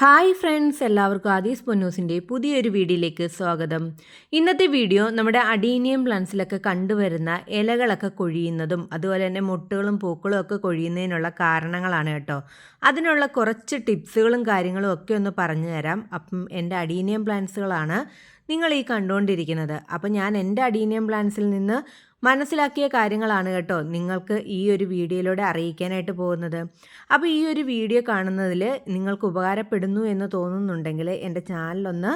Hi friends എല്ലാവർക്കും ആദീസ് പൊന്നൂസിന്റെ പുതിയൊരു വീഡിയോയിലേക്ക് സ്വാഗതം. ഇന്നത്തെ വീഡിയോ നമ്മുടെ അഡീനിയം പ്ലാന്റ്സിലൊക്കെ കണ്ടുവരുന്ന ഇലകളൊക്കെ കൊഴിയുന്നതും അതുപോലെ തന്നെ മുട്ടുകളും പൂക്കളും ഒക്കെ കൊഴിയുന്നതിനുള്ള കാരണങ്ങളാണ് കേട്ടോ. അതിനുള്ള കുറച്ച് ടിപ്സുകളും കാര്യങ്ങളും ഒക്കെ ഒന്ന് പറഞ്ഞു തരാം. അപ്പം എന്റെ അഡീനിയം പ്ലാന്റ്സുകളാണ് നിങ്ങൾ ഈ കണ്ടുകൊണ്ടിരിക്കുന്നത്. അപ്പം ഞാൻ എന്റെ അഡീനിയം പ്ലാന്റ്സിൽ നിന്ന് മനസ്സിലാക്കിയ കാര്യങ്ങളാണ് കേട്ടോ നിങ്ങൾക്ക് ഈ ഒരു വീഡിയോയിലൂടെ അറിയിക്കാനായിട്ട് പോകുന്നത്. അപ്പോൾ ഈ ഒരു വീഡിയോ കാണുന്നതിൽ നിങ്ങൾക്ക് ഉപകാരപ്പെടുന്നു എന്ന് തോന്നുന്നുണ്ടെങ്കിൽ എന്റെ ചാനലൊന്ന്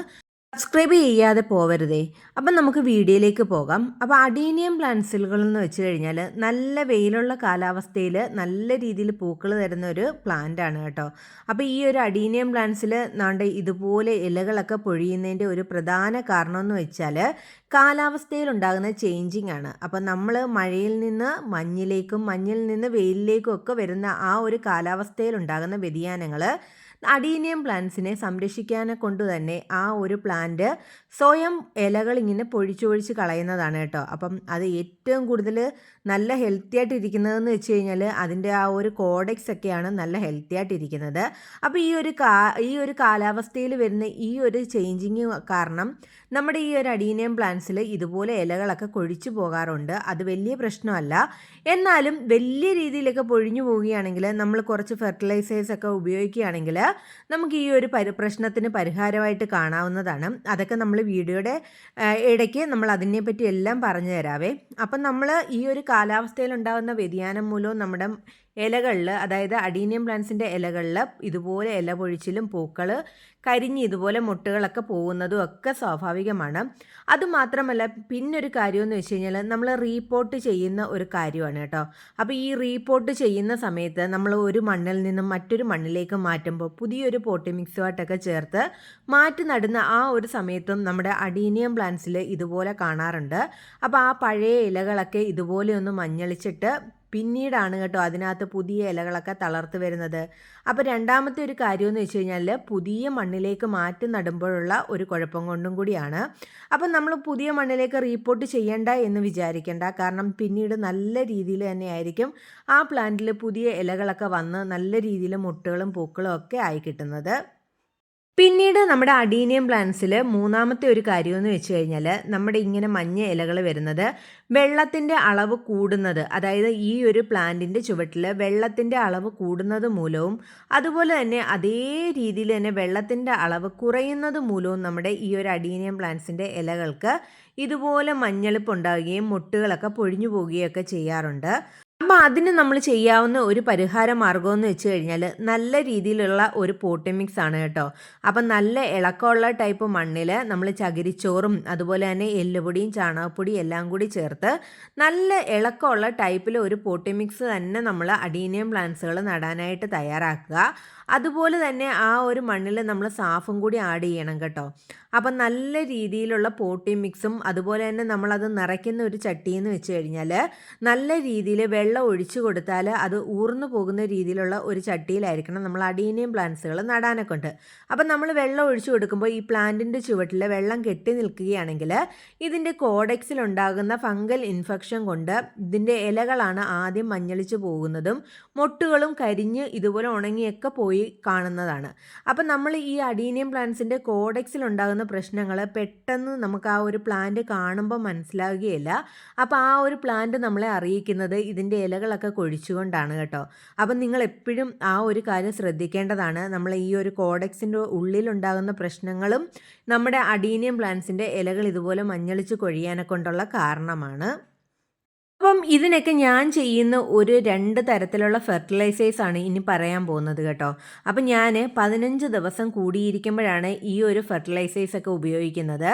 സബ്സ്ക്രൈബ് ചെയ്യാതെ പോവരുതേ. അപ്പം നമുക്ക് വീഡിയോയിലേക്ക് പോകാം. അപ്പോൾ അഡീനിയം പ്ലാന്റ്സുകൾ എന്ന് വെച്ച് കഴിഞ്ഞാൽ നല്ല വെയിലുള്ള കാലാവസ്ഥയിൽ നല്ല രീതിയിൽ പൂക്കൾ തരുന്ന ഒരു പ്ലാന്റ് ആണ് കേട്ടോ. അപ്പോൾ ഈ ഒരു അഡീനിയം പ്ലാന്റ്സിൽ നാണ്ട് ഇതുപോലെ ഇലകളൊക്കെ പൊഴിയുന്നതിന്റെ ഒരു പ്രധാന കാരണം എന്ന് വെച്ചാൽ കാലാവസ്ഥയിൽ ഉണ്ടാകുന്ന ചേഞ്ചിങ് ആണ്. അപ്പം നമ്മൾ മഴയിൽ നിന്ന് മഞ്ഞിലേക്കും മഞ്ഞിൽ നിന്ന് വെയിലിലേക്കും ഒക്കെ വരുന്ന ആ ഒരു കാലാവസ്ഥയിൽ ഉണ്ടാകുന്ന വ്യതിയാനങ്ങൾ അഡീനിയം പ്ലാന്റ്സിനെ സംരക്ഷിക്കാനെ കൊണ്ട് തന്നെ ആ ഒരു പ്ലാന്റ് സ്വയം ഇലകൾ ഇങ്ങനെ പൊഴിച്ചൊഴിച്ച് കളയുന്നതാണ് കേട്ടോ. അപ്പം അത് ഏറ്റവും കൂടുതൽ നല്ല ഹെൽത്തി ആയിട്ട് ഇരിക്കുന്നതെന്ന് വെച്ച് കഴിഞ്ഞാൽ അതിന്റെ ആ ഒരു കോഡെക്സ് ഒക്കെയാണ് നല്ല ഹെൽത്തി ആയിട്ട് ഇരിക്കുന്നത്. അപ്പോൾ ഈ ഒരു കാ ഈ ഒരു കാലാവസ്ഥയിൽ വരുന്ന ഈ ഒരു ചേഞ്ചിങ് കാരണം നമ്മുടെ ഈ ഒരു അഡീനിയം പ്ലാന്റ്സിൽ ഇതുപോലെ ഇലകളൊക്കെ കൊഴിച്ചു പോകാറുണ്ട്. അത് വലിയ പ്രശ്നമല്ല. എന്നാലും വലിയ രീതിയിലൊക്കെ പൊഴിഞ്ഞു പോവുകയാണെങ്കിൽ നമ്മൾ കുറച്ച് ഫെർട്ടിലൈസേഴ്സ് ഒക്കെ ഉപയോഗിക്കുകയാണെങ്കിൽ നമുക്ക് ഈ ഒരു പരി പ്രശ്നത്തിന് പരിഹാരമായിട്ട് കാണാവുന്നതാണ്. അതൊക്കെ നമ്മൾ വീഡിയോയുടെ ഇടയ്ക്ക് നമ്മൾ അതിനെപ്പറ്റി എല്ലാം പറഞ്ഞു തരാവേ അപ്പം നമ്മൾ ഈ ഒരു കാലാവസ്ഥയിൽ ഉണ്ടാകുന്ന വ്യതിയാനം മൂലവും നമ്മുടെ ഇലകളിൽ അതായത് അഡീനിയം പ്ലാന്റ്സിന്റെ ഇലകളിൽ ഇതുപോലെ ഇല പൊഴിച്ചിലും പൂക്കൾ കരിഞ്ഞ് ഇതുപോലെ മുട്ടുകളൊക്കെ പോകുന്നതും ഒക്കെ സ്വാഭാവികമാണ്. അതുമാത്രമല്ല പിന്നൊരു കാര്യമെന്ന് വെച്ച് കഴിഞ്ഞാൽ നമ്മൾ റീപോർട്ട് ചെയ്യുന്ന ഒരു കാര്യമാണ് കേട്ടോ. അപ്പോൾ ഈ റീപോർട്ട് ചെയ്യുന്ന സമയത്ത് നമ്മൾ ഒരു മണ്ണിൽ നിന്നും മറ്റൊരു മണ്ണിലേക്ക് മാറ്റുമ്പോൾ പുതിയൊരു പോട്ടി മിക്സുമായിട്ടൊക്കെ ചേർത്ത് മാറ്റി നടുന്ന ആ ഒരു സമയത്തും നമ്മുടെ അഡീനിയം പ്ലാന്റ്സിൽ ഇതുപോലെ കാണാറുണ്ട്. അപ്പോൾ ആ പഴയ ഇലകളൊക്കെ ഇതുപോലെ ഒന്ന് മഞ്ഞളിച്ചിട്ട് പിന്നീടാണ് കേട്ടോ അതിനകത്ത് പുതിയ ഇലകളൊക്കെ തളർത്ത് വരുന്നത്. അപ്പോൾ രണ്ടാമത്തെ ഒരു കാര്യമെന്ന് വെച്ച് കഴിഞ്ഞാൽ പുതിയ മണ്ണിലേക്ക് മാറ്റി നടുമ്പോഴുള്ള ഒരു കുഴപ്പം കൊണ്ടും കൂടിയാണ്. അപ്പം നമ്മൾ പുതിയ മണ്ണിലേക്ക് റീപ്പോർട്ട് ചെയ്യേണ്ട എന്ന് വിചാരിക്കേണ്ട. കാരണം പിന്നീട് നല്ല രീതിയിൽ തന്നെയായിരിക്കും ആ പ്ലാന്റിൽ പുതിയ ഇലകളൊക്കെ വന്ന് നല്ല രീതിയിൽ മുട്ടുകളും പൂക്കളും ഒക്കെ ആയി കിട്ടുന്നത്. പിന്നീട് നമ്മുടെ അഡീനിയം പ്ലാന്റ്സിൽ മൂന്നാമത്തെ ഒരു കാര്യമെന്ന് വെച്ച് കഴിഞ്ഞാൽ നമ്മുടെ ഇങ്ങനെ മഞ്ഞ ഇലകൾ വരുന്നത് വെള്ളത്തിന്റെ അളവ് കൂടുന്നത് അതായത് ഈ ഒരു പ്ലാന്റിന്റെ ചുവട്ടിൽ വെള്ളത്തിന്റെ അളവ് കൂടുന്നത് മൂലവും അതുപോലെ തന്നെ അതേ രീതിയിൽ തന്നെ വെള്ളത്തിന്റെ അളവ് കുറയുന്നത് മൂലവും നമ്മുടെ ഈ ഒരു അഡീനിയം പ്ലാന്റ്സിന്റെ ഇലകൾക്ക് ഇതുപോലെ മഞ്ഞളിപ്പ് ഉണ്ടാവുകയും മുട്ടുകളൊക്കെ പൊഴിഞ്ഞു പോവുകയൊക്കെ ചെയ്യാറുണ്ട്. അപ്പോൾ അതിന് നമ്മൾ ചെയ്യാവുന്ന ഒരു പരിഹാര മാർഗമെന്ന് വെച്ച് കഴിഞ്ഞാൽ നല്ല രീതിയിലുള്ള ഒരു പോട്ടി മിക്സ് ആണ് കേട്ടോ. അപ്പം നല്ല ഇളക്കമുള്ള ടൈപ്പ് മണ്ണിൽ നമ്മൾ ചകിരിച്ചോറും അതുപോലെ തന്നെ എല്ലുപൊടിയും ചാണകപ്പൊടിയും എല്ലാം കൂടി ചേർത്ത് നല്ല ഇളക്കമുള്ള ടൈപ്പിൽ ഒരു പോട്ടി മിക്സ് തന്നെ നമ്മൾ അഡീനിയം പ്ലാന്റ്സുകൾ നടാനായിട്ട് തയ്യാറാക്കുക. അതുപോലെ തന്നെ ആ ഒരു മണ്ണിൽ നമ്മൾ സാഫും കൂടി ആഡ് ചെയ്യണം കേട്ടോ. അപ്പം നല്ല രീതിയിലുള്ള പോട്ടി മിക്സും അതുപോലെ തന്നെ നമ്മളത് നിറയ്ക്കുന്ന ഒരു ചട്ടിയെന്ന് വെച്ച് കഴിഞ്ഞാൽ നല്ല രീതിയിൽ വെള്ളം ഒഴിച്ചു കൊടുത്താൽ അത് ഊർന്നു പോകുന്ന രീതിയിലുള്ള ഒരു ചട്ടിയിലായിരിക്കണം നമ്മൾ അഡീനിയം പ്ലാന്റ്സുകൾ നടാനൊക്കെ ഉണ്ട്. അപ്പം നമ്മൾ വെള്ളം ഒഴിച്ചു കൊടുക്കുമ്പോൾ ഈ പ്ലാന്റിന്റെ ചുവട്ടിൽ വെള്ളം കെട്ടി നിൽക്കുകയാണെങ്കിൽ ഇതിന്റെ കോഡെക്സിൽ ഉണ്ടാകുന്ന ഫംഗൽ ഇൻഫെക്ഷൻ കൊണ്ട് ഇതിന്റെ ഇലകളാണ് ആദ്യം മഞ്ഞളിച്ച് പോകുന്നതും മൊട്ടുകളും കരിഞ്ഞ് ഇതുപോലെ ഉണങ്ങിയൊക്കെ പോയി കാണുന്നതാണ്. അപ്പം നമ്മൾ ഈ അഡീനിയം പ്ലാന്റ്സിന്റെ കോഡെക്സിൽ ഉണ്ടാകുന്ന പ്രശ്നങ്ങൾ പെട്ടെന്ന് നമുക്ക് ആ ഒരു പ്ലാന്റ് കാണുമ്പോൾ മനസ്സിലാകുകയില്ല അപ്പോൾ ആ ഒരു പ്ലാന്റ് നമ്മളെ അറിയിക്കുന്നത് ഇതിന്റെ ഇലകളൊക്കെ കൊഴിച്ചുകൊണ്ടാണ് കേട്ടോ. അപ്പം നിങ്ങൾ എപ്പോഴും ആ ഒരു കാര്യം ശ്രദ്ധിക്കേണ്ടതാണ്. നമ്മൾ ഈ ഒരു കോഡെക്സിന്റെ ഉള്ളിലുണ്ടാകുന്ന പ്രശ്നങ്ങളും നമ്മുടെ അഡീനിയം പ്ലാന്റ്സിന്റെ ഇലകൾ ഇതുപോലെ മഞ്ഞളിച്ച് കൊഴിയാനെ കൊണ്ടുള്ള കാരണമാണ്. അപ്പം ഇതിനൊക്കെ ഞാൻ ചെയ്യുന്ന ഒരു രണ്ട് തരത്തിലുള്ള ഫെർട്ടിലൈസേഴ്സ് ആണ് ഇനി പറയാൻ പോകുന്നത് കേട്ടോ. അപ്പം ഞാൻ പതിനഞ്ച് ദിവസം കൂടിയിരിക്കുമ്പോഴാണ് ഈ ഒരു ഫെർട്ടിലൈസേഴ്സൊക്കെ ഉപയോഗിക്കുന്നത്.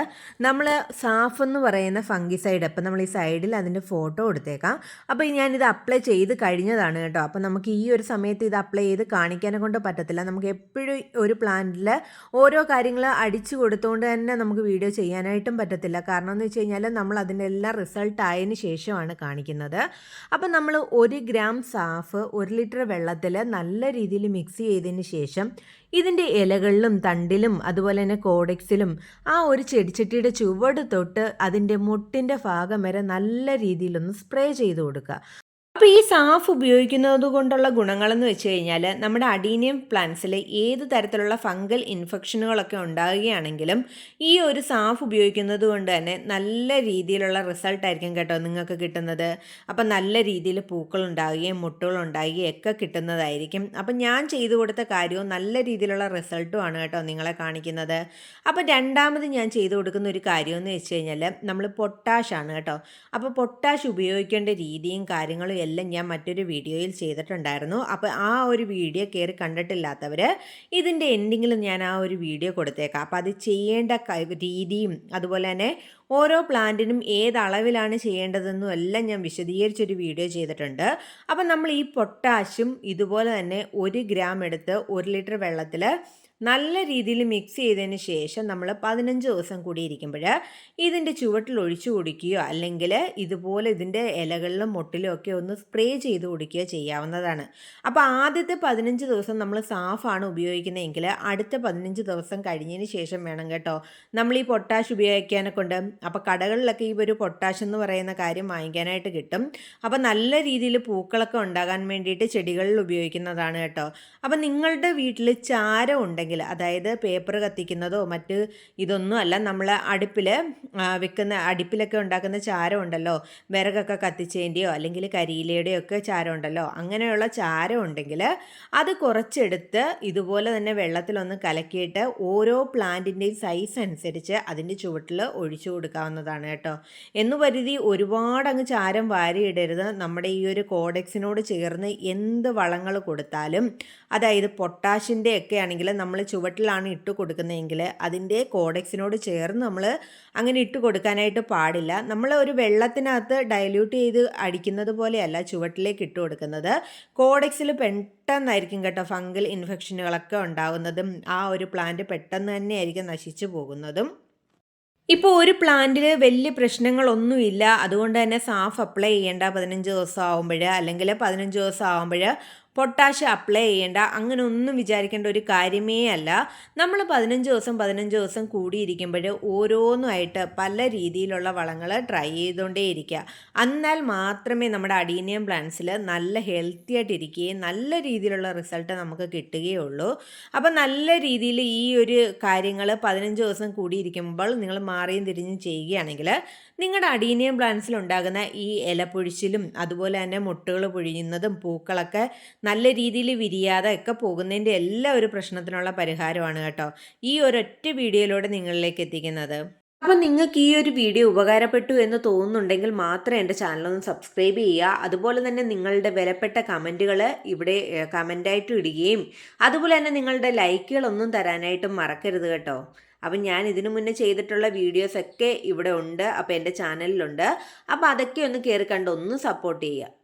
നമ്മൾ സാഫ് എന്ന് പറയുന്ന ഫംഗിസൈഡ് അപ്പം നമ്മൾ ഈ സൈഡിൽ അതിന്റെ ഫോട്ടോ എടുത്തേക്കാം. അപ്പോൾ ഞാനിത് അപ്ലൈ ചെയ്ത് കഴിഞ്ഞതാണ് കേട്ടോ. അപ്പം നമുക്ക് ഈ ഒരു സമയത്ത് ഇത് അപ്ലൈ ചെയ്ത് കാണിക്കാനെ കൊണ്ട് പറ്റത്തില്ല. നമുക്ക് എപ്പോഴും ഒരു പ്ലാന്റിൽ ഓരോ കാര്യങ്ങൾ അടിച്ചു കൊടുത്തുകൊണ്ട് തന്നെ നമുക്ക് വീഡിയോ ചെയ്യാനായിട്ടും പറ്റത്തില്ല. കാരണം എന്ന് വെച്ച് കഴിഞ്ഞാൽ നമ്മൾ അതിന്റെ എല്ലാം റിസൾട്ട് ആയതിന് ശേഷമാണ് കാണിക്കുന്നത്. കാണിക്കുന്നത്. അപ്പം നമ്മൾ ഒരു ഗ്രാം സാഫ് ഒരു ലിറ്റർ വെള്ളത്തിൽ നല്ല രീതിയിൽ മിക്സ് ചെയ്തതിന് ശേഷം ഇതിന്റെ ഇലകളിലും തണ്ടിലും അതുപോലെ തന്നെ കോഡെക്സിലും ആ ഒരു ചെടിച്ചട്ടിയുടെ ചുവട് തൊട്ട് അതിന്റെ മുട്ടിന്റെ ഭാഗം വരെ നല്ല രീതിയിലൊന്ന് സ്പ്രേ ചെയ്ത് കൊടുക്കുക. അപ്പോൾ ഈ സാഫ് ഉപയോഗിക്കുന്നത് കൊണ്ടുള്ള ഗുണങ്ങളെന്ന് വെച്ച് കഴിഞ്ഞാൽ നമ്മുടെ അഡീനിയം പ്ലാന്റ്സിൽ ഏത് തരത്തിലുള്ള ഫംഗൽ ഇൻഫെക്ഷനുകളൊക്കെ ഉണ്ടാകുകയാണെങ്കിലും ഈ ഒരു സാഫ് ഉപയോഗിക്കുന്നത് കൊണ്ട് തന്നെ നല്ല രീതിയിലുള്ള റിസൾട്ട് ആയിരിക്കും കേട്ടോ നിങ്ങൾക്ക് കിട്ടുന്നത്. അപ്പം നല്ല രീതിയിൽ പൂക്കൾ ഉണ്ടാകുകയും മുട്ടുകൾ ഉണ്ടാകുകയും ഒക്കെ കിട്ടുന്നതായിരിക്കും. അപ്പം ഞാൻ ചെയ്തു കൊടുത്ത കാര്യവും നല്ല രീതിയിലുള്ള റിസൾട്ടുമാണ് കേട്ടോ നിങ്ങളെ കാണിക്കുന്നത്. അപ്പം രണ്ടാമത് ഞാൻ ചെയ്തു കൊടുക്കുന്ന ഒരു കാര്യമെന്ന് വെച്ച് കഴിഞ്ഞാൽ നമ്മൾ പൊട്ടാഷാണ് കേട്ടോ. അപ്പോൾ പൊട്ടാഷ് ഉപയോഗിക്കേണ്ട രീതിയും കാര്യങ്ങളും എല്ലാം ഞാൻ മറ്റൊരു വീഡിയോയിൽ ചെയ്തിട്ടുണ്ടായിരുന്നു. അപ്പോൾ ആ ഒരു വീഡിയോ കയറി കണ്ടിട്ടില്ലാത്തവർ ഇതിന്റെ എൻഡിങ്ങിൽ ഞാൻ ആ ഒരു വീഡിയോ കൊടുത്തേക്കാം. അപ്പോൾ അത് ചെയ്യേണ്ട രീതിയും അതുപോലെ തന്നെ ഓരോ പ്ലാന്റിനും ഏത് അളവിലാണ് ചെയ്യേണ്ടതെന്നും എല്ലാം ഞാൻ വിശദീകരിച്ചൊരു വീഡിയോ ചെയ്തിട്ടുണ്ട്. അപ്പം നമ്മൾ ഈ പൊട്ടാഷും ഇതുപോലെ തന്നെ ഒരു ഗ്രാം എടുത്ത് ഒരു ലിറ്റർ വെള്ളത്തിൽ നല്ല രീതിയിൽ മിക്സ് ചെയ്തതിന് ശേഷം നമ്മൾ പതിനഞ്ച് ദിവസം കൂടി ഇരിക്കുമ്പോൾ ഇതിന്റെ ചുവട്ടിൽ ഒഴിച്ചു കുടിക്കുകയോ അല്ലെങ്കിൽ ഇതുപോലെ ഇതിന്റെ ഇലകളിലും മുട്ടിലും ഒക്കെ ഒന്ന് സ്പ്രേ ചെയ്ത് കുടിക്കുകയോ ചെയ്യാവുന്നതാണ്. അപ്പോൾ ആദ്യത്തെ പതിനഞ്ച് ദിവസം നമ്മൾ സാഫാണ് ഉപയോഗിക്കുന്നതെങ്കിൽ അടുത്ത പതിനഞ്ച് ദിവസം കഴിഞ്ഞതിന് ശേഷം വേണം കേട്ടോ. നമ്മൾ ഈ പൊട്ടാഷ് ഉപയോഗിക്കാനൊക്കെ ഉണ്ട്. അപ്പോൾ കടകളിലൊക്കെ ഈ ഒരു പൊട്ടാഷ് എന്ന് പറയുന്ന കാര്യം വാങ്ങിക്കാനായിട്ട് കിട്ടും. അപ്പോൾ നല്ല രീതിയിൽ പൂക്കളൊക്കെ ഉണ്ടാകാൻ വേണ്ടിയിട്ട് ചെടികളിൽ ഉപയോഗിക്കുന്നതാണ് കേട്ടോ. അപ്പോൾ നിങ്ങളുടെ വീട്ടിൽ ചാരം ഉണ്ടെങ്കിൽ ഉണ്ടെങ്കിൽ അതായത് പേപ്പർ കത്തിക്കുന്നതോ മറ്റ് ഇതൊന്നും അല്ല നമ്മൾ അടുപ്പിൽ വെക്കുന്ന അടുപ്പിലൊക്കെ ഉണ്ടാക്കുന്ന ചാരം ഉണ്ടല്ലോ വിറകൊക്കെ കത്തിച്ചതിന്റെയോ അല്ലെങ്കിൽ കരിയിലയുടെയോ ഒക്കെ ചാരം ഉണ്ടല്ലോ അങ്ങനെയുള്ള ചാരം ഉണ്ടെങ്കിൽ അത് കുറച്ചെടുത്ത് ഇതുപോലെ തന്നെ വെള്ളത്തിലൊന്ന് കലക്കിയിട്ട് ഓരോ പ്ലാന്റിന്റെയും സൈസ് അനുസരിച്ച് അതിന്റെ ചുവട്ടിൽ ഒഴിച്ചു കൊടുക്കാവുന്നതാണ് കേട്ടോ. എന്ന് പരിധി ഒരുപാട് അങ്ങ് ചാരം വാരിയിടരുത്. നമ്മുടെ ഈ ഒരു കോഡെക്സിനോട് ചേർന്ന് എന്ത് വളങ്ങൾ കൊടുത്താലും അതായത് പൊട്ടാഷിന്റെ ഒക്കെ ആണെങ്കിൽ നമ്മൾ ചുവട്ടിലാണ് ഇട്ട് കൊടുക്കുന്നതെങ്കിൽ അതിന്റെ കോഡെക്സിനോട് ചേർന്ന് നമ്മൾ അങ്ങനെ ഇട്ട് കൊടുക്കാനായിട്ട് പാടില്ല. നമ്മൾ ഒരു വെള്ളത്തിനകത്ത് ഡയല്യൂട്ട് ചെയ്ത് അടിക്കുന്നത് പോലെയല്ല ചുവട്ടിലേക്ക് ഇട്ട് കൊടുക്കുന്നത്. കോഡെക്സിൽ പെട്ടെന്നായിരിക്കും കേട്ടോ ഫംഗൽ ഇൻഫെക്ഷനുകളൊക്കെ ഉണ്ടാകുന്നതും ആ ഒരു പ്ലാന്റ് പെട്ടെന്ന് തന്നെയായിരിക്കും നശിച്ചു പോകുന്നതും. ഇപ്പോൾ ഒരു പ്ലാന്റിൽ വലിയ പ്രശ്നങ്ങളൊന്നുമില്ല. അതുകൊണ്ട് തന്നെ സാഫ് അപ്ലൈ ചെയ്യേണ്ട പതിനഞ്ച് ദിവസം ആകുമ്പോൾ അല്ലെങ്കിൽ പതിനഞ്ച് ദിവസം ആകുമ്പോൾ പൊട്ടാഷ് അപ്ലൈ ചെയ്യേണ്ട അങ്ങനെ ഒന്നും വിചാരിക്കേണ്ട ഒരു കാര്യമേ അല്ല. നമ്മൾ പതിനഞ്ച് ദിവസം പതിനഞ്ച് ദിവസം കൂടിയിരിക്കുമ്പോൾ ഓരോന്നുമായിട്ട് പല രീതിയിലുള്ള വളങ്ങൾ ട്രൈ ചെയ്തുകൊണ്ടേ ഇരിക്കുക എന്നാൽ മാത്രമേ നമ്മുടെ അഡീനിയം പ്ലാന്റ്സിൽ നല്ല ഹെൽത്തി ആയിട്ടിരിക്കുകയും നല്ല രീതിയിലുള്ള റിസൾട്ട് നമുക്ക് കിട്ടുകയുള്ളൂ. അപ്പോൾ നല്ല രീതിയിൽ ഈ ഒരു കാര്യങ്ങൾ പതിനഞ്ച് ദിവസം കൂടിയിരിക്കുമ്പോൾ നിങ്ങൾ മാറിയും തിരിഞ്ഞും ചെയ്യുകയാണെങ്കിൽ നിങ്ങളുടെ അഡീനിയം പ്ലാന്റ്സിൽ ഉണ്ടാകുന്ന ഈ ഇല പൊഴിച്ചിലും അതുപോലെ തന്നെ മുട്ടുകൾ പൊഴിയുന്നതും പൂക്കളൊക്കെ നല്ല രീതിയിൽ വിരിയാതെ ഒക്കെ പോകുന്നതിന്റെ എല്ലാ ഒരു പ്രശ്നത്തിനുള്ള പരിഹാരമാണ് കേട്ടോ ഈ ഒരൊറ്റ വീഡിയോയിലൂടെ നിങ്ങളിലേക്ക് എത്തിക്കുന്നത്. അപ്പോൾ നിങ്ങൾക്ക് ഈ ഒരു വീഡിയോ ഉപകാരപ്പെട്ടു എന്ന് തോന്നുന്നുണ്ടെങ്കിൽ മാത്രം എന്റെ ചാനലൊന്ന് സബ്സ്ക്രൈബ് ചെയ്യുക. അതുപോലെ തന്നെ നിങ്ങളുടെ വിലപ്പെട്ട കമന്റുകൾ ഇവിടെ കമന്റായിട്ട് ഇടുകയും അതുപോലെ തന്നെ നിങ്ങളുടെ ലൈക്കുകളൊന്നും തരാനായിട്ടും മറക്കരുത് കേട്ടോ. അപ്പം ഞാൻ ഇതിനു മുന്നേ ചെയ്തിട്ടുള്ള വീഡിയോസൊക്കെ ഇവിടെ ഉണ്ട്. അപ്പോൾ എന്റെ ചാനലിലുണ്ട് അപ്പോൾ അതൊക്കെ ഒന്ന് കയറി കണ്ട് ഒന്ന് സപ്പോർട്ട് ചെയ്യുക.